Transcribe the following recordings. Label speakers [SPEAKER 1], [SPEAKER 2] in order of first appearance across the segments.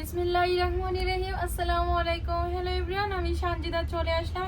[SPEAKER 1] বিসমিল্লাহ রহমানি হ্যালো আমি চলে আসলাম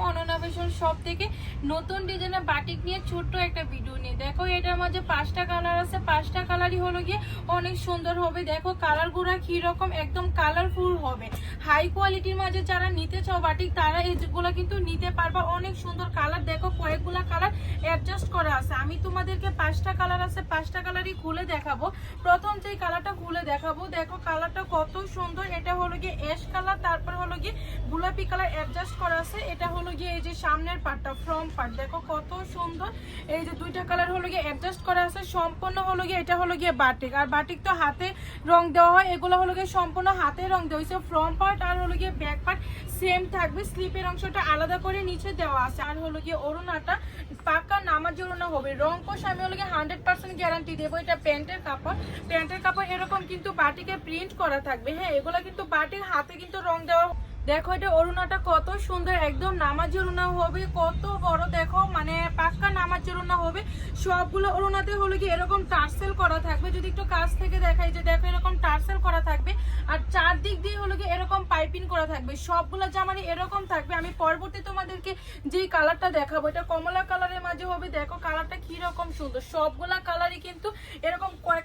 [SPEAKER 1] থেকে। নতুন ডিজাইনের বাটিক নিয়ে ছোট্ট একটা ভিডিও নিয়ে। দেখো, এটার মাঝে পাঁচটা কালার আছে। পাঁচটা কালারই হলো গিয়ে অনেক সুন্দর হবে। দেখো কালারগুলো কীরকম, একদম কালারফুল হবে। হাই কোয়ালিটির মাঝে যারা নিতে চাও বাটিক তারা এইগুলো কিন্তু নিতে পারবা। অনেক সুন্দর কালার দেখো, কয়েকগুলা কালার অ্যাডজাস্ট করা আছে। আমি তোমাদেরকে পাঁচটা কালার আছে, পাঁচটা কালারই খুলে দেখাবো। প্রথম যে কালারটা খুলে দেখাবো, দেখো কালারটা কত সুন্দর এটা হলো গিয়ে অ্যাশ কালার তারপর হলো গিয়ে গোলাপি কালার অ্যাডজাস্ট করা আছে। এটা হলো গিয়ে এই যে সামনের পার্টটা ফ্রম পার্ট দেখো কত সুন্দর। এই যে দুইটা কালার হলো গিয়ে অ্যাডজাস্ট করা আছে। সম্পূর্ণ হলো গিয়ে এটা হলো গিয়ে বাটিক আর বাটিক তো হাতে রং দেওয়া হয়, এগুলো হলো গিয়ে সম্পূর্ণ হাতে রং দেওয়া হয়েছে। ফ্রম পার্ট আর হলো গিয়ে সেম থাকবে স্লিপের অংশটা আলাদা করে নিচে দেওয়া আছে। আর হলো গিয়ে অরুণাটা পাকা নামার জন্য হবে। রং কোষ, আমি হলো গিয়ে হান্ড্রেড পার্সেন্ট গ্যারান্টি দেবো। এটা প্যান্টের কাপড়। প্যান্টের কাপড় এরকম কিন্তু বাটিকে প্রিন্ট করা থাকবে। হ্যাঁ এগুলো কিন্তু বাটির হাতে কিন্তু রং দেওয়া দেখো এটা অরুণাটা কত সুন্দর, একদম নামাজ অরুণা হবে, কত বড়, দেখো মানে পাক্কা নামাজ অরুণা হবে। সবগুলো অরুণাতে হলো কি, এরকম টার্সেল করা থাকবে। যদি একটু কাছ থেকে দেখাই যে দেখো এরকম টার্সেল করা থাকবে, আর চারদিক দিয়ে হলো কি এরকম পাইপিং করা থাকবে। সবগুলো জামারই এরকম থাকবে, আমি পরবর্তী তোমাদেরকে যেই কালারটা দেখাবো, এটা কমলা কালারের মাঝে হবে। দেখো কালারটা কি রকম সুন্দর, সবগুলা কালারই কিন্তু এরকম অ্যাডজাস্ট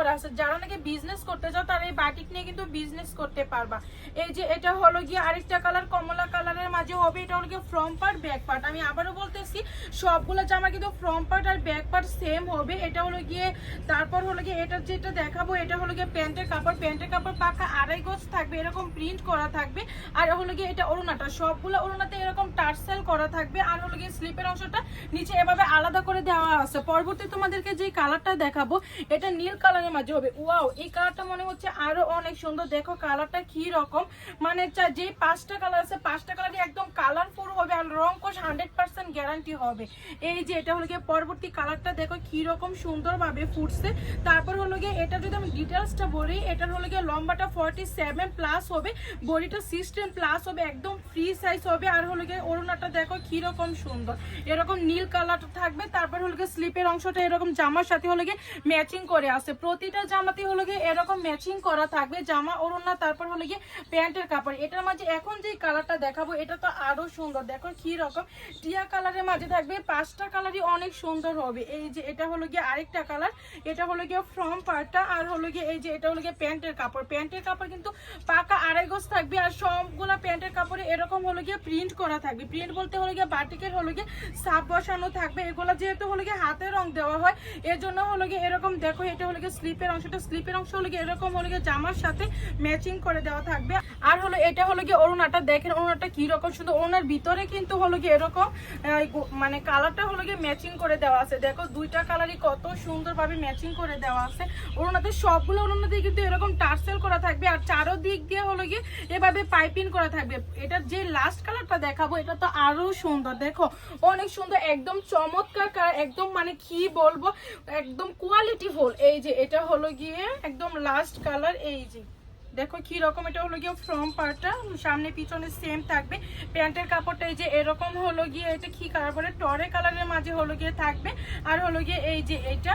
[SPEAKER 1] করা আছে। যারা নাকি বিজনেস করতে চাও, তারা এই বাটিক নিয়ে কিন্তু বিজনেস করতে পারবা। এই যে এটা হলো গিয়ে আরেকটা কালার কমলা কালারের মাঝে হবে। এটা হলো গিয়ে ফ্রম পার্ট ব্যাক পার্ট আমি আবারও বলতেছি, সবগুলো জামা কিন্তু ফ্রম পার্ট আর ব্যাক পার্ট সেম হবে। এটা হলো গিয়ে, তারপর হলো গিয়ে এটা যেটা দেখাবো, এটা হলো গিয়ে প্যান্টের কাপড়। প্যান্টের কাপড় পাকা আড়াই গজ থাকবে, এরকম প্রিন্ট করা থাকবে। আর হলো গিয়ে এটা অরুণাটা সবগুলো অরুণাতে এরকম টার্সেল করা থাকবে। আর হলো গিয়ে স্লিপের অংশটা নিচে এভাবে আলাদা করে দেওয়া আছে। পরবর্তী তোমাদেরকে যে কালারটা দেখাবো, এটা নীল কালারের মাঝে হবে। ওয়াও, এই কালারটা মনে হচ্ছে আরও অনেক সুন্দর। দেখো কালারটা কি রকম। মানে যে পাঁচটা কালার আছে, পাঁচটা কালারই একদম কালারফুল হবে। আর রং কোষ হান্ড্রেড গ্যারান্টি হবে। এই যে এটা হলো গিয়ে পরবর্তী কালারটা দেখো কি রকম সুন্দরভাবে ফুটছে। তারপর হলো গিয়ে এটা যদি আমি ডিটেলসটা বলি, এটার হলো গিয়ে লম্বাটা ফর্টি সেভেন প্লাস হবে, বডিটা সিক্সটিন প্লাস হবে, একদম ফ্রি সাইজ হবে। আর হলো গিয়ে অরুণাটা দেখো কি রকম সুন্দর। এরকম নীল কালার থাকবে, তারপর হলো গিয়ে স্লিপের অংশটা এরকম জামার সাথে হলো গিয়ে ম্যাচিং করে আসে। প্রতিটা জামাতে হলো গিয়ে এরকম ম্যাচিং করা থাকবে, জামা, ওড়না, তারপর হলো গিয়ে প্যান্টের কাপড়। এটার মাঝে এখন যে কালারটা দেখাবো, এটা তো আরও সুন্দর। দেখো কি রকম টিয়া কালারের মাঝে থাকবে পাঁচটা কালারই অনেক সুন্দর হবে এই যে এটা হলো গিয়ে আরেকটা কালার এটা হলো গিয়ে ফ্রম পার্টটা আর হলো গিয়ে এই যে এটা হলো গিয়ে প্যান্টের কাপড় প্যান্টের কাপড় কিন্তু পাকা আড়াই গজ থাকবে আর সবগুলো প্যান্টের কাপড়ে এরকম হলো গিয়ে প্রিন্ট করা থাকবে প্রিন্ট বলতে হলো গিয়ে বাটিকের হলো গিয়ে সাপ বসানো থাকবে এগুলো যেহেতু হলো গিয়ে হাতে রং দেওয়া হয় এর জন্য হলো গিয়ে এরকম দেখো এটা হলো গিয়ে স্লিপের অংশটা স্লিপের অংশ হলো গিয়ে এরকম হলো গিয়ে জামার সাথে ম্যাচিং করে দেওয়া থাকবে আর হলো এটা হলো গিয়ে অরুণাটা দেখেন অরুণাটা কি রকম শুধু অরুণার ভিতরে কিন্তু হলো গিয়ে এরকম মানে কালারটা হলো গিয়ে ম্যাচিং করে দেওয়া আছে। দেখো, দুইটা কালারই কত সুন্দরভাবে ম্যাচিং করে দেওয়া আছে। অরুণাতে সবগুলো অরুণাতে কিন্তু এরকম টার্সেল করা থাকবে, আর চারো দিক দিয়ে হলো গিয়ে এভাবে পাইপিং করা থাকবে। এটা যে লাস্ট কালারটা দেখাবো, এটা তো আরও সুন্দর। দেখো, অনেক সুন্দর, একদম চমৎকার একদম মানে কি বলব, একদম কোয়ালিটি ফুল। এই যে, এটা হলো গিয়ে একদম লাস্ট কালার এই যে। দেখো কি রকম, এটা হলো গিয়ে ফ্রম পার্টটা সামনে, পিছনে সেম থাকবে। প্যান্টের কাপড়টা এই যে এরকম হলো গিয়ে এটা কি কালার বলে, টরে কালারের মাঝে হলো গিয়ে থাকবে। আর হলো গিয়ে এই যে এটা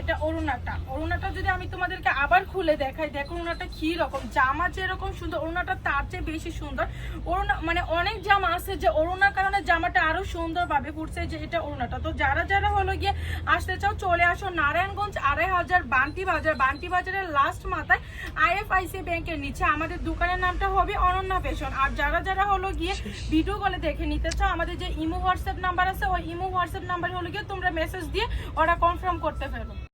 [SPEAKER 1] এটা অরুণাটা। অরুণাটা যদি আমি তোমাদেরকে আবার খুলে দেখাই, দেখো অরুণাটা কি রকম? জামা যেরকম সুন্দর, অরুণাটা তার চেয়ে বেশি সুন্দর। অরুণা মানে অনেক জামা আছে যে অরুণার কারণে জামাটা আরও সুন্দরভাবে ফুটছে যে এটা অরুণাটা। তো যারা যারা হলো গিয়ে আসতে চাও, চলে আসো নারায়ণগঞ্জ আড়াই হাজার বান্টি বাজার। বান্টি বাজারের লাস্ট মাথায় আইএফআইসি ব্যাংকের নিচে। আমাদের দোকানের নামটা হবে অনন্যা ফ্যাশন। আর যারা যারা হলো গিয়ে ভিডিও কলে দেখে নিতে চাও, আমাদের যে ইমো হোয়াটসঅ্যাপ নাম্বার আছে, ওই ইমো হোয়াটসঅ্যাপ নাম্বার হলো গিয়ে তোমরা মেসেজ দিয়ে ওরা কনফার্ম করতে ফেলো